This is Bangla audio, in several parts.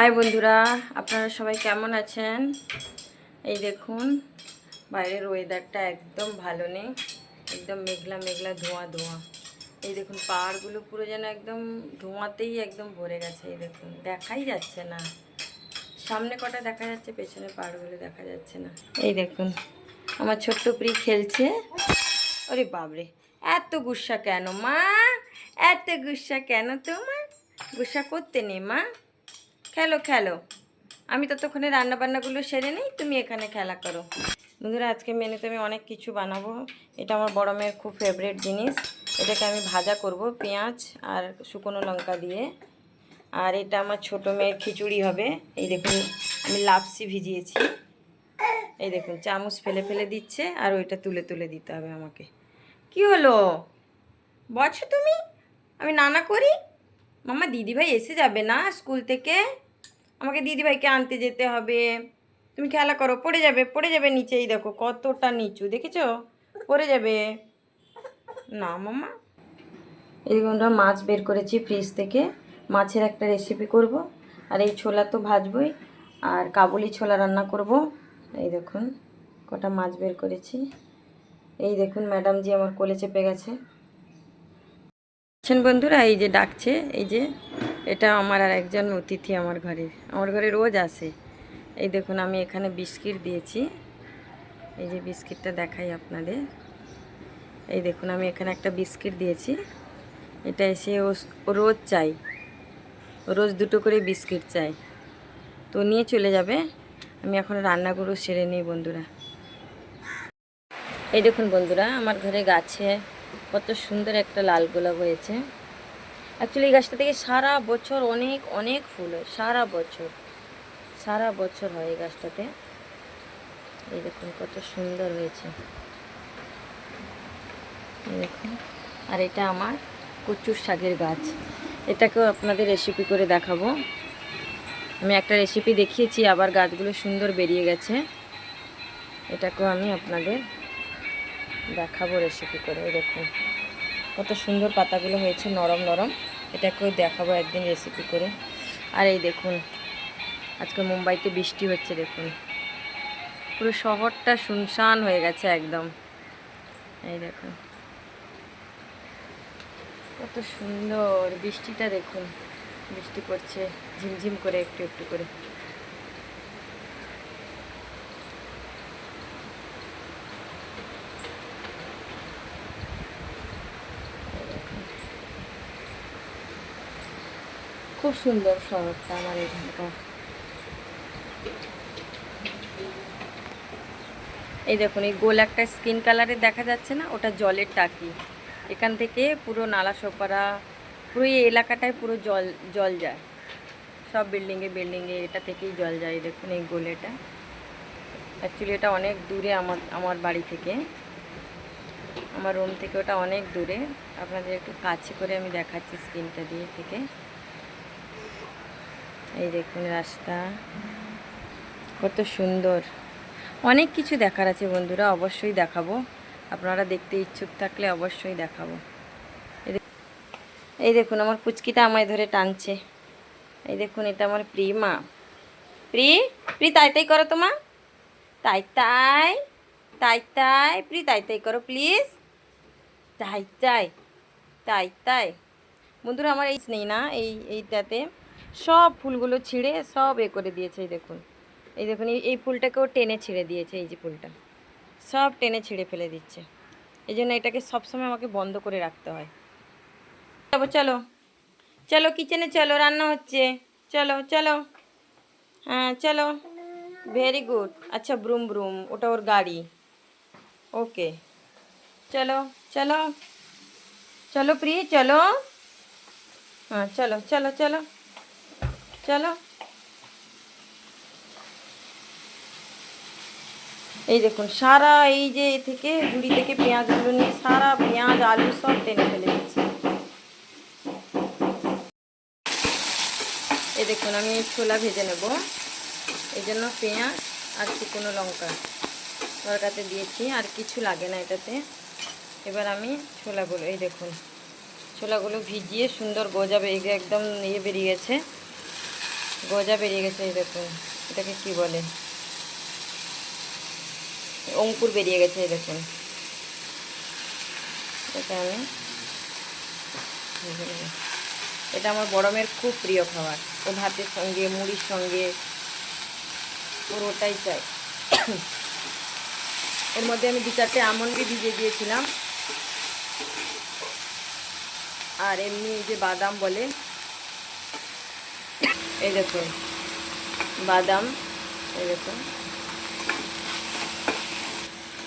হাই বন্ধুরা, আপনারা সবাই কেমন আছেন? এই দেখুন, বাইরের ওয়েদারটা একদম ভালো নেই, একদম মেঘলা মেঘলা ধোঁয়া ধোঁয়া। এই দেখুন, পাহাড়গুলো পুরো যেন একদম ধোঁয়াতেই একদম ভরে গেছে, এই দেখুন, দেখাই যাচ্ছে না। সামনে কটা দেখা যাচ্ছে পেছনে পাহাড়গুলো দেখা যাচ্ছে না। এই দেখুন, আমার ছোট্ট প্রি খেলছে। ওরে বাবরে এত গুসা কেন মা? এত গুসা কেন তোমার? গুসা করতে নেই মা। খেলো খেলো। আমি ততক্ষণে রান্নাবান্নাগুলো সেরে নিই, তুমি এখানে খেলা করো। বন্ধুরা আজকে মেনুতে আমি অনেক কিছু বানাবো। এটা আমার বড় মেয়ের খুব ফেভারিট জিনিস। এটাকে আমি ভাজা করব পেঁয়াজ আর শুকনো লঙ্কা দিয়ে। আর এটা আমার ছোট মেয়ের খিচুড়ি হবে। এই দেখুন, আমি লাপসি ভিজিয়েছি। এই দেখুন, চামচ ফেলে ফেলে দিচ্ছে আর ওইটা তুলে তুলে দিতে হবে আমাকে। কি হলো? বছো তুমি? আমি নানা করি? মামা, দিদিভাই এসে যাবে না স্কুল থেকে? আমাকে দিদিভাইকে আনতে যেতে হবে। তুমি খেলা করো, পড়ে যাবে পড়ে যাবে নিচেই দেখো কতটা নিচু, দেখেছ? পড়ে যাবে। না মামা এই আমরা মাছ বের করেছি ফ্রিজ থেকে। মাছের একটা রেসিপি করব। আর এই ছোলা তো ভাজবই। আর কাবুলি ছোলা রান্না করব। এই দেখুন, কটা মাছ বের করেছি। এই দেখুন ম্যাডাম জি আমার কোলে চেপে গেছে। বন্ধুরা, এই যে ডাকছে, এই যে এটা আমার আর একজন অতিথি আমার ঘরে আমার ঘরে রোজ আসে। এই দেখুন, আমি এখানে বিস্কিট দিয়েছি। এই যে বিস্কিটটা দেখাই আপনাদের। এই দেখুন, আমি এখানে একটা বিস্কিট দিয়েছি। এটা এসে ও রোজ চাই রোজ দুটো করে বিস্কিট চাই তো নিয়ে চলে যাবে। আমি এখন রান্নাগুলো সেরে নিই, বন্ধুরা। এই দেখুন, বন্ধুরা, আমার ঘরে গাছে কত সুন্দর একটা লাল গোলাপ হয়েছে। অ্যাকচুয়ালি এই গাছটা থেকে সারা বছর অনেক অনেক ফুল হয়, সারা বছর। সারা বছর হয় এই গাছটাতে। এই দেখুন, কত সুন্দর হয়েছে। দেখুন, আর এটা আমার কচুর শাকের গাছ। এটাকেও আপনাদের রেসিপি করে দেখাবো। আমি একটা রেসিপি দেখিয়েছি, আবার গাছগুলো সুন্দর বেরিয়ে গেছে। এটাকেও আমি আপনাদের দেখাবো রেসিপি করে দেখুন। কত সুন্দর পাতাগুলো হয়েছে, নরম নরম। এটাকেও দেখাবো একদিন রেসিপি করে। আর এই দেখুন, আজকে মুম্বাইতে বৃষ্টি হচ্ছে দেখুন। পুরো শহরটা শুনশান হয়ে গেছে একদম। এই দেখুন। কত সুন্দর বৃষ্টিটা দেখুন। বৃষ্টি পড়ছে, ঝিমঝিম করে একটু একটু করে। খুব সুন্দর শহরটা আমার এখানকার এই দেখুন, এই গোল একটা স্কিন কালারে দেখা যাচ্ছে না, ওটা জলের টাকি। এখান থেকে পুরো নালা সোপারা, পুরো এই এলাকাটায় পুরো জল জল যায়। সব বিল্ডিংয়ে বিল্ডিংয়ে এটা থেকেই জল যায়, এই দেখুন এই গোলেটা। অ্যাকচুয়ালি এটা অনেক দূরে আমার আমার বাড়ি থেকে। আমার রুম থেকে ওটা অনেক দূরে। আপনাদের একটু কাছে করে আমি দেখাচ্ছি স্ক্রিনটা দিয়ে থেকে। এই দেখুন রাস্তা। কত সুন্দর। অনেক কিছু দেখার আছে বন্ধুরা, অবশ্যই দেখাবো। আপনারা দেখতে ইচ্ছুক থাকলে অবশ্যই দেখাবো। এই দেখুন, আমার পুচকিটা আমায় ধরে টানছে। এই দেখুন, এটা আমার প্রি মা প্রি প্রি, তাই তাই করো তোমা তাই তাই তাই তাই, প্রি, তাই তাই করো প্লিজ। তাই তাই তাই তাই। বন্ধুরা, আমার এই নেই না, এই, এইটাতে। সব ফুলগুলো ছিঁড়ে সব এ করে দিয়েছে, এই দেখুন। এই দেখুন, এই- ফুলটাকেও টেনে ছিঁড়ে দিয়েছে, এই যে ফুলটা। সব টেনে ছিঁড়ে ফেলে দিচ্ছে। এই জন্য এটাকে সবসময় আমাকে বন্ধ করে রাখতে হয়। যাব, চলো। চলো, কিচেনে চলো, রান্না হচ্ছে। চলো চলো। হ্যাঁ চলো। Very good. আচ্ছা ব্রুম ব্রুম, ওটা ওর গাড়ি। ওকে। চলো চলো। চলো প্রি চলো। হ্যাঁ চলো চলো চলো। চলো। এই দেখুন, সারা এই যে থেকে ঝুড়ি থেকে পেঁয়াজগুলো নিয়ে সারা পেঁয়াজ, আলু সব টেনে ফেলে দিচ্ছি। এই দেখুন, আমি ছোলা ভেজে নেব। এই জন্য পেঁয়াজ আর শুকনো লঙ্কা তরকাতে দিয়েছি, আর কিছু লাগে না এটাতে। এবার আমি ছোলাগুলো, এই দেখুন, ছোলাগুলো ভিজিয়ে সুন্দর গোজাবে একদম ইয়ে বেরিয়ে গেছে। গজা বেরিয়ে গেছে এই দেখুন। এটাকে কি বলে? অঙ্কুর বেরিয়ে গেছে এই দেখুন। এটা আমি এটা আমার বড় মেয়ের খুব প্রিয় খাবার। ও ভাতের সঙ্গে, মুড়ির সঙ্গে ওর ওটাই চাই। এর মধ্যে আমি দু চারটে আমন্ডি ভিজে দিয়েছিলাম। আর এমনি যে বাদাম বলে এই দেখুন, বাদাম, এই দেখুন।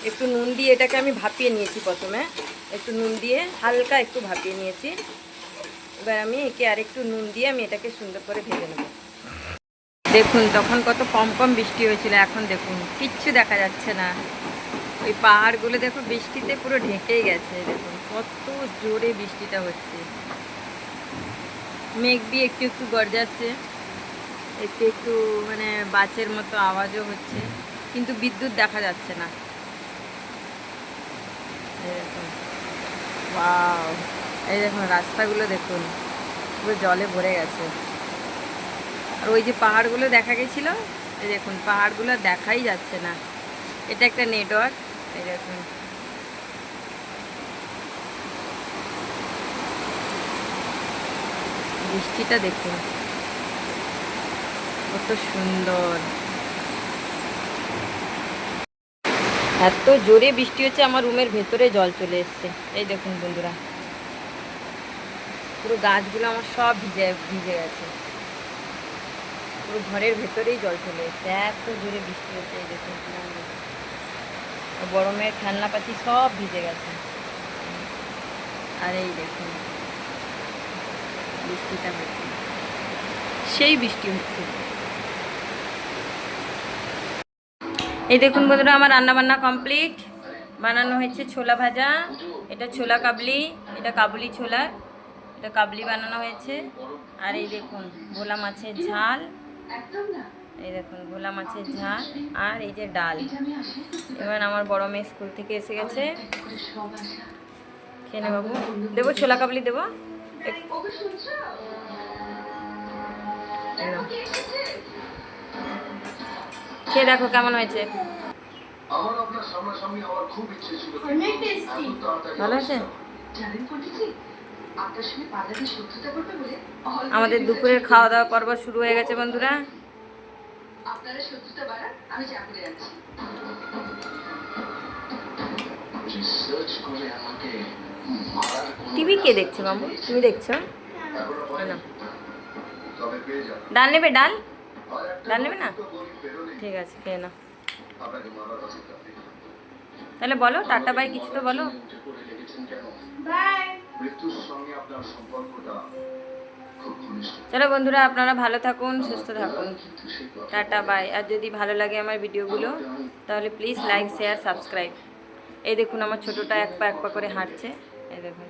একটু নুন দিয়ে এটাকে আমি ভাপিয়ে নিয়েছি প্রথমে। একটু নুন দিয়ে হালকা একটু ভাপিয়ে নিয়েছি। এবার আমি একে আর একটু নুন দিয়ে আমি এটাকে সুন্দর করে ভেজে নেব। দেখুন, তখন কত কম কম বৃষ্টি হয়েছিল, এখন দেখুন, কিচ্ছু দেখা যাচ্ছে না। ওই পাহাড়গুলো দেখো, বৃষ্টিতে পুরো ঢেকেই গেছে, দেখুন, কত জোরে বৃষ্টিটা হচ্ছে। মেঘ দিয়ে একটু একটু গরজাচ্ছে। একটু একটু মানে বাচের মতো আওয়াজও হচ্ছে, কিন্তু বিদ্যুৎ দেখা যাচ্ছে না। দেখুন। এই দেখুন, রাস্তাগুলো দেখুন। পুরো জলে ভরে গেছে। আর ওই যে পাহাড়গুলো দেখা গেছিল? এই দেখুন, পাহাড়গুলো দেখাই যাচ্ছে না। এটা একটা নেটওয়ার্ক। এই দেখুন। বৃষ্টিটা দেখুন। কত সুন্দর। এত জোরে বৃষ্টি হচ্ছে, আমার রুমের ভেতরে জল চলে এসছে। এই দেখুন বন্ধুরা, পুরো গাছগুলো আমার সব ভিজে ভিজে গেছে। পুরো ঘরের ভেতরেই জল চলে এসছে, এত জোরে বৃষ্টি হচ্ছে, এই দেখুন। বড় মেয়ের খেলনাপাতি সব ভিজে গেছে। আর এই দেখুন, বৃষ্টিটা হচ্ছে। সেই বৃষ্টি হচ্ছে। এই দেখুন বন্ধুরা, আমার রান্না বান্না কমপ্লিট। বানানো হয়েছে ছোলা ভাজা, এটা ছোলা কাবলি, এটা কাবুলি ছোলা, এটা কাবলি বানানো হয়েছে। আর এই দেখুন, ভোলা মাছের ঝাল। এই দেখুন, ভোলা মাছের ঝাল আর এই যে ডাল। এবার আমার বড় মেয়ে স্কুল থেকে এসে গেছে। খেয়ে বাবু। দেবো ছোলা কাবলি, দেবো। খেয়ে দেখো কেমন হয়েছে। আমার আপনার সামনাসামনি হওয়ার খুব ইচ্ছে ছিল। অনেক টেস্টি। ভালো আছে? জানেন পণ্ডিতজি আপনার সঙ্গে বাজারে শত্রুতা করবে বলে আমাদের দুপুরের খাওয়া দাওয়া পর্ব শুরু হয়ে গেছে বন্ধুরা। আপনারা শত্রুতা বাড়ান আমি টিভি কে দেখছে মামু? তুমি দেখছ? ডাল নেবে ডাল? ডাল নেবে না? ঠিক আছে, খেয়ে পেয়ে তাহলে বলো, টাটা, বাই, কিছু তো বলো। চলো বন্ধুরা, আপনারা ভালো থাকুন, সুস্থ থাকুন। Tata, by. আর যদি ভালো লাগে আমার ভিডিওগুলো, তাহলে প্লিজ লাইক শেয়ার সাবস্ক্রাইব এই দেখুন, আমার ছোটোটা এক পা এক পা করে হাঁটছে। এই দেখুন।